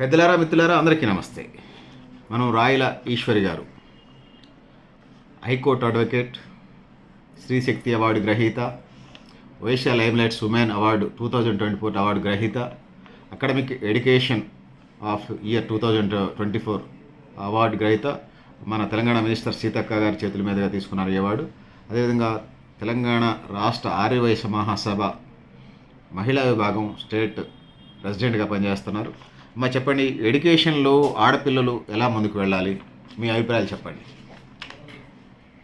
పెద్దలారా మిత్రులారా అందరికీ నమస్తే. మనం రాయల ఈశ్వరి గారు. హైకోర్టు అడ్వకేట్ శ్రీశక్తి అవార్డు గ్రహీత Vysya limelights women award two thousand twenty four award గ్రహీత academic education of year two thousand twenty four award గ్రహీత మన తెలంగాణ మినిస్టర్ సీతక్క గారి చేతుల మీదుగా తీసుకున్నారు ఈ అవార్డు. అదేవిధంగా తెలంగాణ రాష్ట్ర ఆర్యవైశ్య మహాసభ మహిళా విభాగం స్టేట్ ప్రెసిడెంట్గా పనిచేస్తున్నారు. మా చెప్పండి ఎడ్యుకేషన్లో ఆడపిల్లలు ఎలా ముందుకు వెళ్ళాలి? మీ అభిప్రాయాలు చెప్పండి.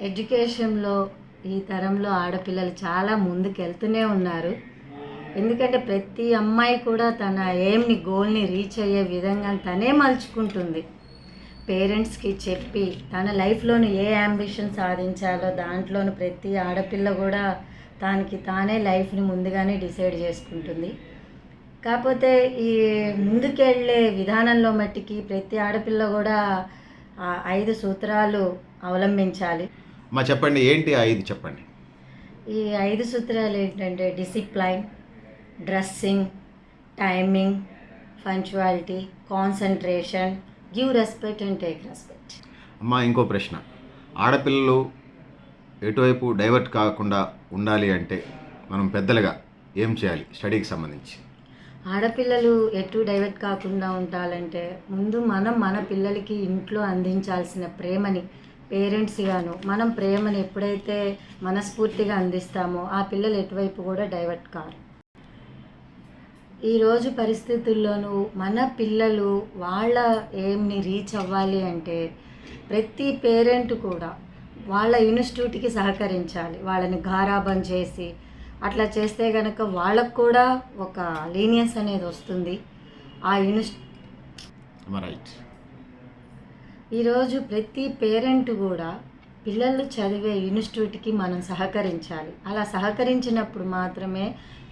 ఎడ్యుకేషన్లో ఈ తరంలో ఆడపిల్లలు చాలా ముందుకెళ్తూనే ఉన్నారు. ఎందుకంటే ప్రతి అమ్మాయి కూడా తన ఎయిమ్ని గోల్ని రీచ్ అయ్యే విధంగా తనే మలుచుకుంటుంది. పేరెంట్స్కి చెప్పి తన లైఫ్లోని ఏ అంబిషన్ సాధించాలో దాంట్లోని ప్రతి ఆడపిల్ల కూడా తనకి తానే లైఫ్ని ముందుగానే డిసైడ్ చేసుకుంటుంది. కాకపోతే ఈ ముందుకెళ్ళే విధానంలో మట్టికి ప్రతి ఆడపిల్ల కూడా ఆ ఐదు సూత్రాలు అవలంబించాలి. మా చెప్పండి ఏంటి ఐదు చెప్పండి? ఈ ఐదు సూత్రాలు ఏంటంటే discipline dressing timing punctuality concentration give respect and take respect. అమ్మ ఇంకో ప్రశ్న. ఆడపిల్లలు ఎటువైపు డైవర్ట్ కాకుండా ఉండాలి అంటే మనం పెద్దలుగా ఏం చేయాలి స్టడీకి సంబంధించి? ఆడపిల్లలు ఎటు డైవర్ట్ కాకుండా ఉండాలంటే ముందు మనం మన పిల్లలకి ఇంట్లో అందించాల్సిన ప్రేమని పేరెంట్స్గాను మనం ప్రేమని ఎప్పుడైతే మనస్ఫూర్తిగా అందిస్తామో ఆ పిల్లలు ఎటువైపు కూడా డైవర్ట్ కారు. ఈరోజు పరిస్థితుల్లోనూ మన పిల్లలు వాళ్ళ ఎయిమ్ని రీచ్ అవ్వాలి అంటే ప్రతి పేరెంట్ కూడా వాళ్ళ ఇన్స్టిట్యూట్కి సహకరించాలి. వాళ్ళని గారాబం చేసి అట్లా చేస్తే కనుక వాళ్ళకు కూడా ఒక లీనియన్స్ అనేది వస్తుంది. ఆ రైట్ ఈరోజు ప్రతి పేరెంట్ కూడా పిల్లలు చదివే ఇన్స్టిట్యూట్కి మనం సహకరించాలి. అలా సహకరించినప్పుడు మాత్రమే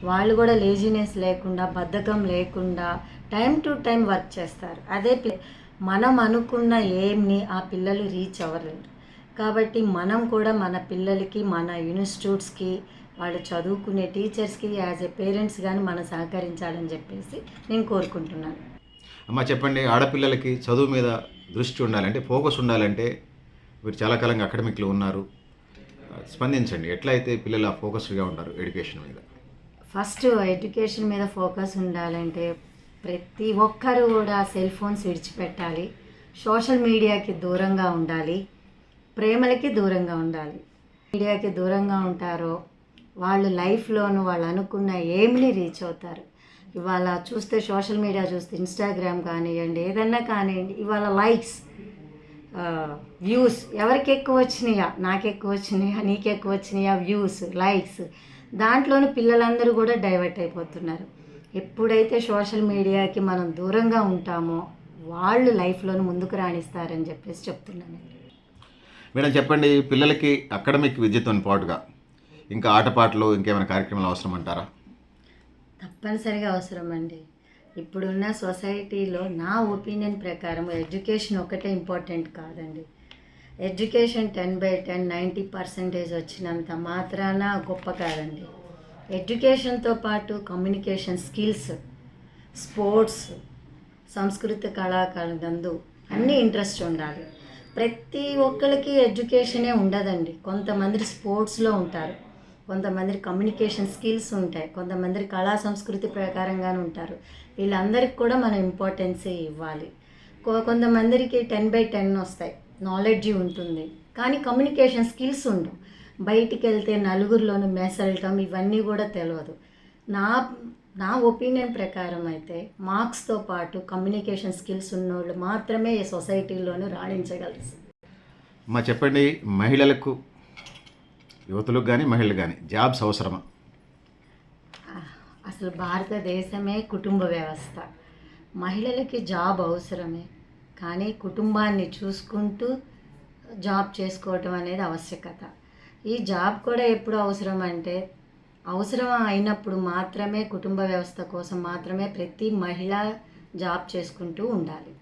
వాళ్ళు కూడా లేజినెస్ లేకుండా బద్ధకం లేకుండా టైం టు టైం వర్క్ చేస్తారు. అదే మనం అనుకున్న ఏమ్ని ఆ పిల్లలు రీచ్ అవ్వలేరు కాబట్టి మనం కూడా మన పిల్లలకి మన ఇన్స్టిట్యూట్స్కి వాళ్ళు చదువుకునే టీచర్స్కి యాజ్ ఎ పేరెంట్స్ కానీ మనం సహకరించాలని చెప్పేసి నేను కోరుకుంటున్నాను. అమ్మ చెప్పండి ఆడపిల్లలకి చదువు మీద దృష్టి ఉండాలంటే ఫోకస్ ఉండాలంటే మీరు చాలా కాలంగా అకాడమిక్లో ఉన్నారు. స్పందించండి ఎట్లయితే పిల్లలు ఆ ఫోకస్డ్గా ఉంటారు ఎడ్యుకేషన్ మీద? ఫస్ట్ ఎడ్యుకేషన్ మీద ఫోకస్ ఉండాలంటే ప్రతి ఒక్కరు కూడా సెల్ ఫోన్స్ విడిచిపెట్టాలి సోషల్ మీడియాకి దూరంగా ఉండాలి ప్రేమలకి దూరంగా ఉండాలి. మీడియాకి దూరంగా ఉంటారో వాళ్ళు లైఫ్లోనూ వాళ్ళు అనుకున్న ఏమిని రీచ్ అవుతారు. ఇవాళ చూస్తే సోషల్ మీడియా చూస్తే ఇన్స్టాగ్రామ్ కానివ్వండి ఏదన్నా కానివ్వండి ఇవాళ లైక్స్ వ్యూస్ ఎవరికి ఎక్కువ వచ్చినాయా? నాకు ఎక్కువ వచ్చినాయా? నీకు ఎక్కువ వచ్చినాయా? Views likes. దాంట్లోని పిల్లలందరూ కూడా డైవర్ట్ అయిపోతున్నారు. ఎప్పుడైతే సోషల్ మీడియాకి మనం దూరంగా ఉంటామో వాళ్ళు లైఫ్లోనూ ముందుకు రాణిస్తారని చెప్పేసి చెప్తున్నాను. మేడం చెప్పండి పిల్లలకి అకాడమిక్ విద్యతో పాటుగా ఇంకా ఆటపాటలు ఇంకేమైనా కార్యక్రమాలు అవసరం అంటారా తప్పనిసరిగా అవసరం అండి ఇప్పుడున్న సొసైటీలో నా ఒపీనియన్ ప్రకారం ఎడ్యుకేషన్ ఒకటే ఇంపార్టెంట్ కాదండి. Education ten by ten ninety percentage వచ్చినంత మాత్రాన గొప్ప కాదండి. ఎడ్యుకేషన్తో పాటు కమ్యూనికేషన్ స్కిల్స్ స్పోర్ట్స్ సంస్కృతి కళాకారులందు అన్నీ ఇంట్రెస్ట్ ఉండాలి. ప్రతి ఒక్కరికి ఎడ్యుకేషనే ఉండదండి. కొంతమంది స్పోర్ట్స్లో ఉంటారు. కొంతమంది కమ్యూనికేషన్ స్కిల్స్ ఉంటాయి. కొంతమంది కళా సంస్కృతి ప్రకారంగానే ఉంటారు. వీళ్ళందరికీ కూడా మనం ఇంపార్టెన్సే ఇవ్వాలి. కొంతమందికి టెన్ బై టెన్ వస్తాయి. నాలెడ్జ్ ఉంటుంది. కానీ కమ్యూనికేషన్ స్కిల్స్ ఉండవు. బయటికి వెళ్తే నలుగురిలోనూ మెసలటం ఇవన్నీ కూడా తెలియదు నా నా ఒపీనియన్ ప్రకారం అయితే మార్క్స్తో పాటు కమ్యూనికేషన్ స్కిల్స్ ఉన్నోళ్ళు మాత్రమే ఈ సొసైటీలోనూ రాణించగలరు. మా చెప్పండి మహిళలకు యువతులకు కానీ మహిళలకు కానీ జాబ్స్ అవసరమా? అసలు భారతదేశమే కుటుంబ వ్యవస్థ. మహిళలకి జాబ్ అవసరమే కానీ కుటుంబాన్ని చూసుకుంటూ జాబ్ చేసుకోవటం అనేది ఆవశ్యకత. ఈ జాబ్ కూడా ఎప్పుడు అవసరం అంటే అవసరం అయినప్పుడు మాత్రమే కుటుంబ వ్యవస్థ కోసం మాత్రమే ప్రతి మహిళ జాబ్ చేసుకుంటూ ఉండాలి.